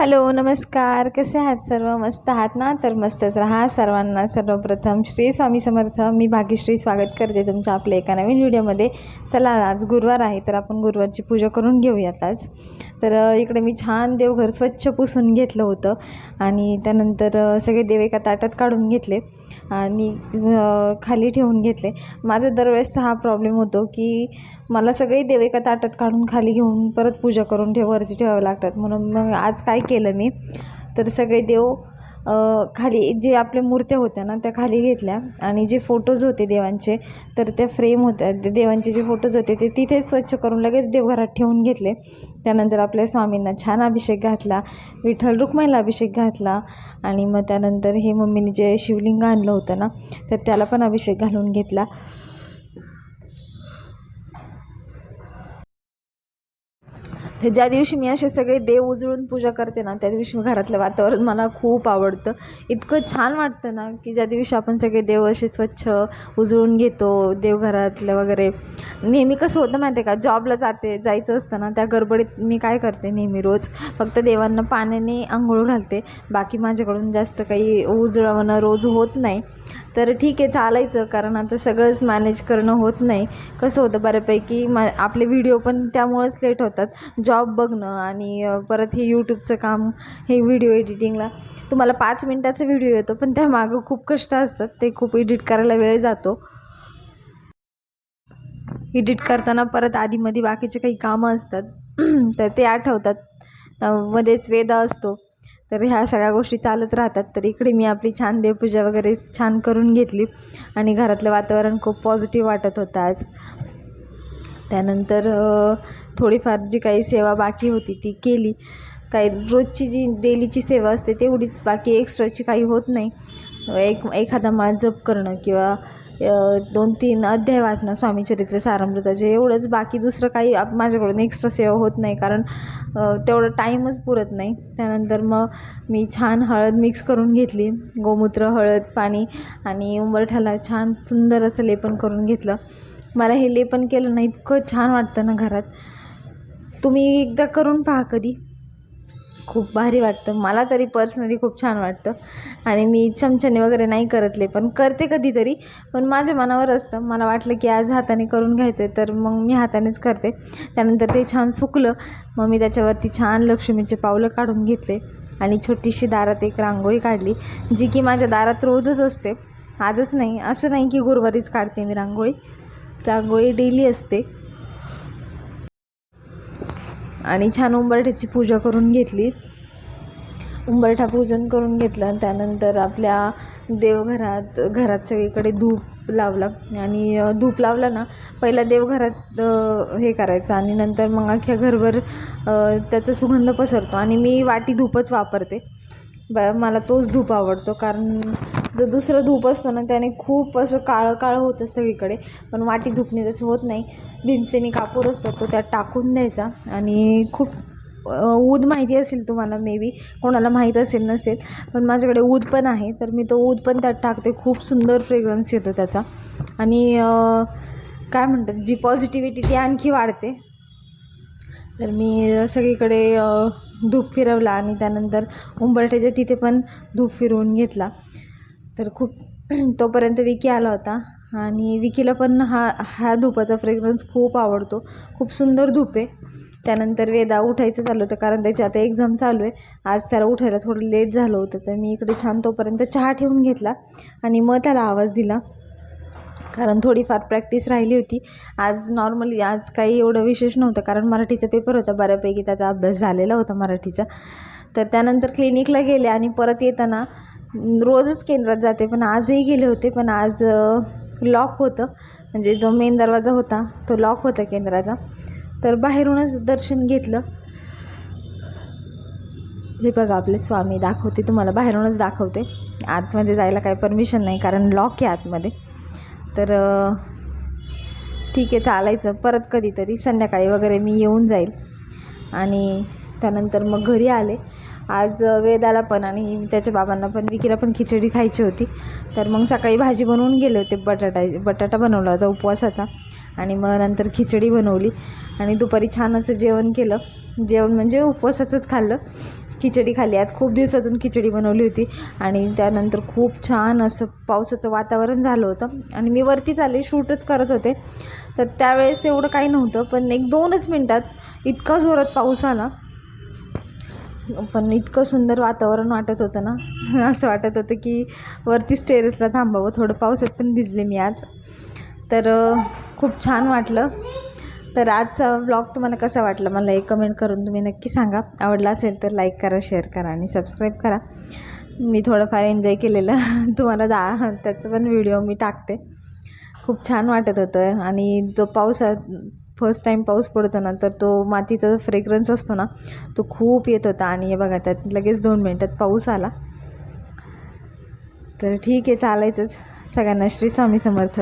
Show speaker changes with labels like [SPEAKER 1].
[SPEAKER 1] Hello नमस्कार. कसे आहात सर्व? मस्त आहात ना? तर मस्तच राहा सर्वांना. सर्वप्रथम श्री स्वामी समर्थ. मी भाग्यश्री स्वागत करते तुमच्या आपल्या एका नवीन व्हिडिओमध्ये. चला आज गुरुवार आहे तर आपण गुरुवारची पूजा करून घेऊयात आज. तर इकडे मी छान देवघर स्वच्छ पुसून घेतलं होतं आणि त्यानंतर सगळे देव एका ताटात काढून घेतले आणि खाली ठेवून घेतले. माझा दरवेळेस हा प्रॉब्लेम होतो की मला सगळे देव एका ताटात काढून खाली घेऊन परत पूजा करून ठेव वरती ठेवावे लागतात. म्हणून मग आज काय केलं मी? तर सगळे देव खाली जे आपल्या मूर्त्या होत्या ना त्या खाली घेतल्या. आणि जे फोटोज होते देवांचे तर त्या फ्रेम होत्या. देवांचे जे फोटोज होते ते तिथे स्वच्छ करून लगेच देवघरात ठेवून घेतले. त्यानंतर आपल्या स्वामींना छान अभिषेक घातला विठ्ठल रुक्माईला अभिषेक घातला. आणि मग त्यानंतर हे मम्मीने जे शिवलिंग आणलं होतं ना तर त्याला पण अभिषेक घालून घेतला. तर ज्या दिवशी मी असे सगळे देव उजळून पूजा करते ना त्या दिवशी घरातलं वातावरण मला खूप आवडतं. इतकं छान वाटतं ना की ज्या दिवशी आपण सगळे देव असे स्वच्छ उजळून घेतो देवघरातलं वगैरे. नेहमी कसं होतं माहिती आहे का जॉबला जाते जायचं असतं ना त्या गडबडीत मी काय करते नेहमी रोज? फक्त देवांना पाण्याने आंघोळ घालते. बाकी माझ्याकडून जास्त काही उजळवणं रोज होत नाही. तर ठीक आहे चालायचं कारण आता सगळंच मॅनेज करणं होत नाही. कसं होतं बऱ्यापैकी मा आपले व्हिडिओ पण त्यामुळेच लेट होतात. जॉब बघणं आणि परत हे यूट्यूबचं काम हे व्हिडिओ एडिटिंगला तुम्हाला पाच मिनटाचा व्हिडिओ येतो पण त्यामागं खूप कष्ट असतात. ते खूप एडिट करायला वेळ जातो. एडिट करताना परत आधीमध्ये बाकीचे काही कामं असतात तर ते आठवतात. मध्येच वेदा असतो. तर ह्या सगळ्या गोष्टी चालत राहतात. तर इकडे मी आपली छान देवपूजा वगैरे छान करून घेतली. आणि घरातलं वातावरण खूप पॉझिटिव्ह वाटत होतं आज. त्यानंतर थोडीफार जी काही सेवा बाकी होती ती केली. काही रोजची जी डेलीची सेवा असते तेवढीच बाकी एक्स्ट्राची काही होत नाही. एक एखादा माळ जप करणं किंवा दोन तीन अध्याय वाचणं स्वामी चरित्र सारामृताचे एवढंच बाकी दुसरं काही आप माझ्याकडून एक्स्ट्रा सेवा होत नाही. कारण तेवढं टाईमच पुरत नाही. त्यानंतर मग मी छान हळद मिक्स करून घेतली. गोमूत्र हळद पाणी आणि उंबरठ्याला छान सुंदर असं लेपन करून घेतलं. मला हे लेपन केलं ना इतकं छान वाटतं ना घरात. तुम्ही एकदा करून पहा कधी. खूप भारी वाटतं. मला तरी पर्सनली खूप छान वाटतं. आणि मी चमच्याने वगैरे नाही करतले पण करते कधीतरी. पण माझ्या मनावर असतं. मला वाटलं की आज हाताने करून घ्यायचं आहे तर मग मी हातानेच करते. त्यानंतर ते छान सुकलं. मग मी त्याच्यावरती छान लक्ष्मीचे पावलं काढून घेतले. आणि छोटीशी दारात एक रांगोळी काढली जी की माझ्या दारात रोजच असते. आजच नाही. असं नाही की गुरुवारीच काढते मी रांगोळी. रांगोळी डेली असते. आणि छान उंबरठ्याची पूजा करून घेतली. उंबरठा पूजन करून घेतलं आणि त्यानंतर आपल्या देवघरात घरात सगळीकडे धूप लावला. आणि धूप लावला ना पहिला देवघरात हे करायचं आणि नंतर मग अख्ख्या घरभर त्याचा सुगंध पसरतो. आणि मी वाटी धूपच वापरते. ब मला तोच धूप आवडतो. कारण जो दुसरं धूप असतो ना त्याने खूप असं काळं काळं होतं सगळीकडे. पण वाटी धूपने तसं होत नाही. भीमसेनी कापूर असतो तो त्यात टाकून द्यायचा. आणि खूप ऊद माहिती असेल तुम्हाला मे बी कोणाला माहीत असेल नसेल. पण माझ्याकडे ऊद पण आहे. तर मी तो ऊद पण त्यात टाकते. खूप सुंदर फ्रेग्रन्स येतो त्याचा. आणि काय म्हणतात जी पॉझिटिव्हिटी ती आणखी वाढते. तर मी सगळीकडे धूप फिरवला आणि त्यानंतर उंबरठ्याच्या तिथे पण धूप फिरवून घेतला. तर खूप तोपर्यंत विकी आला होता आणि विकीला पण हा हा धुपाचा फ्रेग्रन्स खूप आवडतो. खूप सुंदर धूप आहे. त्यानंतर वेदा उठायचं चालू होतं कारण त्याची आता एक्झाम चालू आहे. आज त्याला उठायला थोडं लेट झालं होतं तर मी इकडे छान तोपर्यंत चहा ठेवून घेतला आणि मग त्याला आवाज दिला. कारण थोडीफार प्रॅक्टिस राहिली होती. आज नॉर्मली आज काही एवढं विशेष नव्हतं कारण मराठीचा पेपर होता बऱ्यापैकी त्याचा अभ्यास झालेला होता मराठीचा. तर त्यानंतर क्लिनिकला गेले आणि परत येताना रोजच केंद्रात जाते पण आजही गेले होते पण आज लॉक होतं. म्हणजे जो मेन दरवाजा होता तो लॉक होता केंद्राचा. तर बाहेरूनच दर्शन घेतलं. हे बघा आपले स्वामी दाखवते तुम्हाला बाहेरूनच दाखवते. आतमध्ये जायला काही परमिशन नाही कारण लॉक आहे आतमध्ये. तर ठीक आहे चालायचं. परत कधीतरी संध्याकाळी वगैरे मी येऊन जाईल. आणि त्यानंतर मग घरी आले. आज वेदाला पण आणि त्याच्या बाबांना पण विकीला पण खिचडी खायची होती. तर मग सकाळी भाजी बनवून गेले होते. बटाटा बटाटा बनवला होता उपवासाचा. आणि मग नंतर खिचडी बनवली. आणि दुपारी छान असं जेवण केलं. जेवण म्हणजे उपवासाचंच खाल्लं. खिचडी खाल्ली. आज खूप दिवसातून खिचडी बनवली होती आणि त्यानंतर खूप छान असं पावसाचं वातावरण झालं होतं. आणि मी वरती आले शूटच करत होते. तर त्यावेळेस एवढं काही नव्हतं पण एक दोनच मिनटात इतका जोरात पाऊस आला. पण इतकं सुंदर वातावरण वाटत होतं ना. असं वाटत होतं की वरतीच टेरेसला थांबावं थोडं पावसात पण भिजले मी आज. तर खूप छान वाटलं. तर आजचा ब्लॉग तुम्हाला कसा वाटला? मला एक कमेंट करून तुम्ही नक्की सांगा. आवडला असेल तर लाईक करा शेअर करा आणि सबस्क्राईब करा. मी थोडंफार एन्जॉय केलेलं तुम्हाला दा त्याचं पण व्हिडिओ मी टाकते. खूप छान वाटत होतं आणि जो पावसात फर्स्ट टाईम पाऊस पडतो ना तर तो मातीचा जो फ्रेग्रन्स असतो ना तो खूप येत होता. आणि हे बघा त्यात लगेच दोन मिनटात पाऊस आला. तर ठीक आहे चालायचंच. सगळ्यांना श्री स्वामी समर्थ.